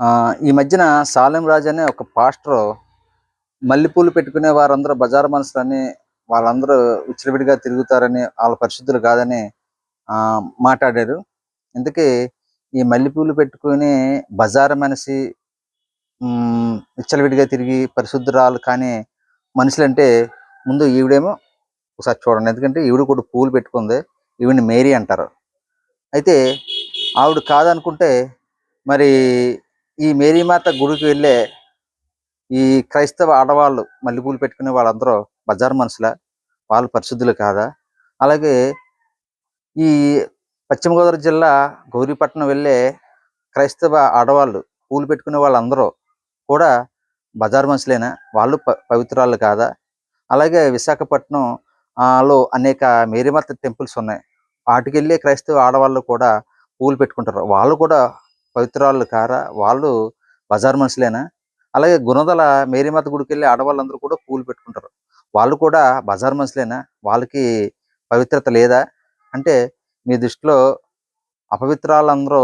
ఆ, ఈ మధ్యన సాలెం రాజు అనే ఒక పాస్టర్ మల్లెపూలు పెట్టుకునే వారందరూ బజారు మనుషులని వాళ్ళందరూ విచ్చలవిడిగా తిరుగుతారని వాళ్ళ పరిశుద్ధులు కాదని ఆ, మాట్లాడారు. ఇందుకే ఈ మల్లెపూలు పెట్టుకుని బజారు మనిషి ఉమ్, విచ్చలవిడిగా తిరిగి పరిశుద్ధురాలు కానీ మనుషులంటే ముందు ఈవిడేమో ఒకసారి చూడండి. ఎందుకంటే ఈవిడ కూడా పూలు పెట్టుకుంది. ఈవిడిని మేరీ అంటారు. అయితే ఆవిడ కాదనుకుంటే మరి ఈ మేరీమాత గుడికి వెళ్ళే ఈ క్రైస్తవ ఆడవాళ్ళు మల్లెపూలు పెట్టుకునే వాళ్ళందరూ బజార్ మనుషుల? వాళ్ళు పరిశుద్ధులు కాదా? అలాగే ఈ పశ్చిమ గోదావరి జిల్లా గౌరీపట్నం వెళ్ళే క్రైస్తవ ఆడవాళ్ళు పూలు పెట్టుకునే వాళ్ళందరూ కూడా బజార్ మనుషులేనా? వాళ్ళు పవిత్రాలు కాదా? అలాగే విశాఖపట్నం లో అనేక మేరీమాత టెంపుల్స్ ఉన్నాయి. వాటికి వెళ్ళే క్రైస్తవ ఆడవాళ్ళు కూడా పూలు పెట్టుకుంటారు. వాళ్ళు కూడా పవిత్రాలు కారా వాళ్ళు బజార్ మనుషులేనా? అలాగే గుణదల మేరీమాత గుడికి వెళ్ళి ఆడవాళ్ళందరూ కూడా పూలు పెట్టుకుంటారు. వాళ్ళు కూడా బజార్ మనుషులేనా? వాళ్ళకి పవిత్రత లేదా? అంటే మీ దృష్టిలో అపవిత్రాలందరూ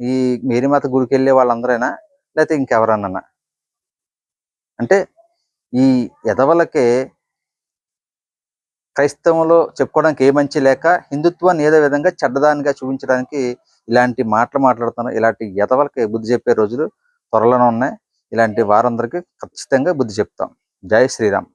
ఈ మేరీమాత గుడికి వెళ్ళే వాళ్ళందరైనా? లేకపోతే ఇంకెవరన్నా అంటే ఈ ఎదవలకే క్రైస్తవంలో చెప్పుకోవడానికి ఏ మంచి లేక హిందుత్వాన్ని ఏదో విధంగా చెడ్డదానిగా చూపించడానికి ఇలాంటి మాటలు మాట్లాడుతున్నారు. ఇలాంటి ఎదవలకి బుద్ధి చెప్పే రోజులు త్వరలోనే ఉన్నాయి. ఇలాంటి వారందరికీ ఖచ్చితంగా బుద్ధి చెప్తాం. జై శ్రీరామ్.